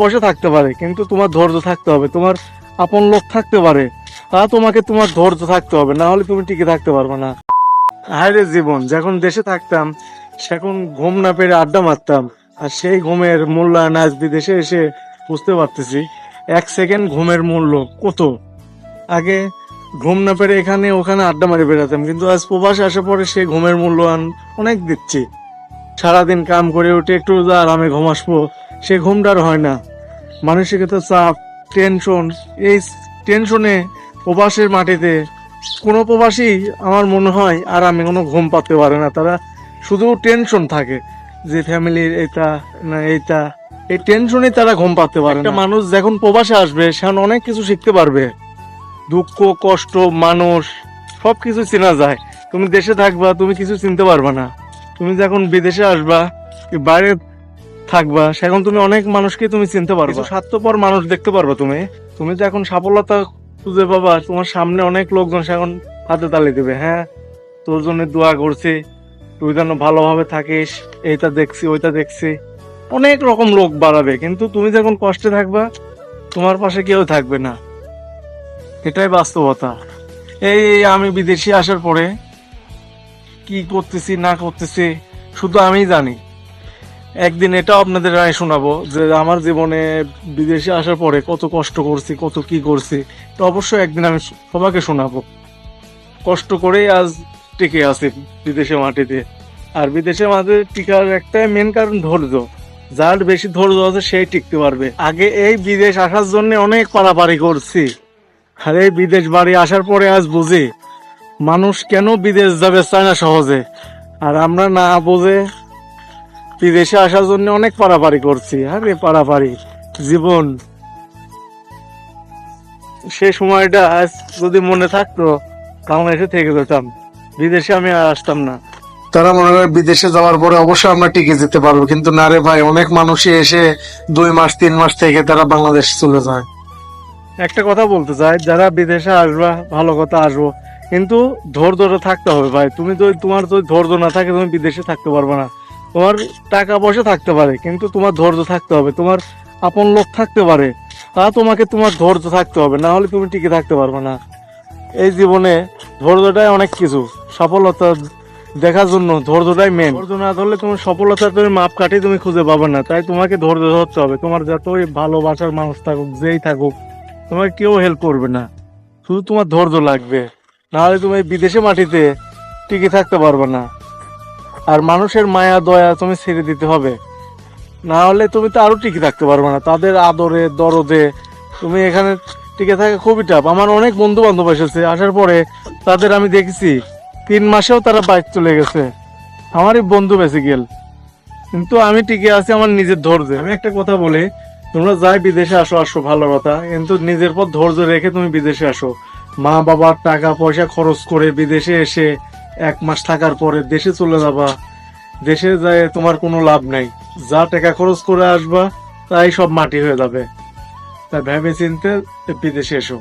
বসে থাকতে পারে, কিন্তু তোমার ধৈর্য থাকতে হবে, তোমার আপন লোক থাকতে পারে তা তোমাকে তোমার ধৈর্য থাকতে হবে, না হলে তুমি টিকে থাকতে পারবে না। হায়রে জীবন, যখন দেশে থাকতাম, সেখন ঘুম না পেরে আড্ডা মারতাম, আর সেই ঘুমের মূল্যায়ন আজ বিদেশে এসে বুঝতে পারতেছি, এক সেকেন্ড ঘুমের মূল্য কত? আগে ঘুম না পেরে এখানে ওখানে আড্ডা মারি বেড়াতাম, কিন্তু আজ প্রবাসে আসার পরে সেই ঘুমের মূল্যায়ন অনেক দিচ্ছি। সারাদিন কাম করে উঠে একটু যা আরামে ঘুম আসব সে ঘুমটা আর হয় না। মানসিকতা চাপ টেনশন এই টেনশনে প্রবাসের মাটিতে কোনো প্রবাসী আমার মনে হয় আর আমি কোনো ঘুম পাতে পারে না। তারা শুধু টেনশন থাকে যে ফ্যামিলির এটা না এইটা এই টেনশনে তারা ঘুম পাতে পারে না। মানুষ যখন প্রবাসে আসবে সে অনেক কিছু শিখতে পারবে। দুঃখ কষ্ট মানুষ সব কিছু চেনা যায়। তুমি দেশে থাকবা তুমি কিছু চিনতে পারবা না। তুমি যখন বিদেশে আসবা বাইরে থাকবা সেখন তুমি অনেক মানুষকে তুমি চিনতে পারবা। স্বার্থপর মানুষ দেখতে পারবা তুমি। তুমি যখন সফলতা খুঁজে পাবা, তোমার সামনে অনেক লোকজন সেখন হাতে তালি দেবে। হ্যাঁ তোর জন্য দোয়া করছি, তুই যেন ভালোভাবে থাকিস, এইটা দেখছি, ওইটা দেখছি। অনেক রকম লোক বাড়াবে, কিন্তু তুমি যখন কষ্টে থাকবা, তোমার পাশে কেউ থাকবে না। এটাই বাস্তবতা। এই এই, আমি বিদেশি আসার পরে কি করতেছি, না করতেছি, শুধু আমিই জানি। একদিন এটাও আপনাদের রায় শোনাবো যে আমার জীবনে বিদেশে আসার পরে কত কষ্ট করছি, কত কি করছি, তো অবশ্যই একদিন আমি সবাইকে শোনাবো। কষ্ট করেই আজ টিকে আছি বিদেশে মাটিতে। আর বিদেশে মাটিতে টিকার একটাই মেন কারণ ধৈর্য। যার বেশি ধৈর্য আছে, সেই টিকতে পারবে। আগে এই বিদেশ আসার জন্য অনেক পারাপারি করছি। আর এই বিদেশ বাড়ি আসার পরে আজ বুঝি মানুষ কেন বিদেশ যাবে চায় না সহজে? আর আমরা না বুঝে বিদেশে আসার জন্য অনেক পারাপারি করছি। আরে পারাপারি জীবন। সে সময়টা আজ যদি মনে থাকতো বাংলাদেশে থেকে যেতাম। বিদেশে আমি আর আসতাম না। তারা মনে করে বিদেশে যাওয়ার পরে অবশ্যই আমরা টিকে যেতে পারব কিন্তু না রে ভাই অনেক মানুষই এসে দুই মাস তিন মাস থেকে তারা বাংলাদেশ চলে যায়। একটা কথা বলতে চাই যারা বিদেশে আসবা ভালো কথা আসব। কিন্তু ধৈর্যটা থাকতে হবে ভাই। তুমি তো তোমার যদি ধৈর্য না থাকে, তুমি বিদেশে থাকতে পারবে না। তোমার টাকা পয়সা থাকতে পারে, কিন্তু তোমার ধৈর্য থাকতে হবে। তোমার আপন লোক থাকতে পারে, তা তোমাকে তোমার ধৈর্য থাকতে হবে। না হলে তুমি টিকে থাকতে পারবে না। এই জীবনে ধৈর্যটাই অনেক কিছু। সফলতা দেখার জন্য ধৈর্যটাই মেন ধৈর্য না ধরলে তোমার সফলতা তুমি মাপ কাটি তুমি খুঁজে পাবে না। তাই তোমাকে ধৈর্য ধরতে হবে। তোমার যতই ভালোবাসার মানুষ থাকুক, যেই থাকুক, তোমাকে কেউ হেল্প করবে না। শুধু তোমার ধৈর্য লাগবে। নাহলে তুমি বিদেশে মাটিতে টিকে থাকতে পারবে না। আর মানুষের মায়া, দয়া তুমি ছেড়ে দিতে হবে। না হলে তুমি তো আরও টিকে থাকতে পারবে না। তাদের আদরে, দরদে তুমি এখানে টিকে থাকা খুবই টাফ আমার অনেক বন্ধু বান্ধব এসেছে, আসার পরে তাদের আমি দেখেছি। তিন মাসেও তারা বাইক চলে গেছে। আমারই বন্ধু বেঁচে গেল কিন্তু আমি টিকে আছি আমার নিজের ধৈর্যে। আমি একটা কথা বলি, তোমরা যাই বিদেশে আসো আসো ভালো কথা। কিন্তু নিজের পর ধৈর্য রেখে তুমি বিদেশে আসো। মা বাবার টাকা পয়সা খরচ করে বিদেশে এসে এক মাস থাকার পরে দেশে চলে যাবা। দেশে যায় তোমার কোনো লাভ নাই। যা টাকা খরচ করে আসবা, তাই সব মাটি হয়ে যাবে। তাই ভেবে চিনতে বিদেশে এসো।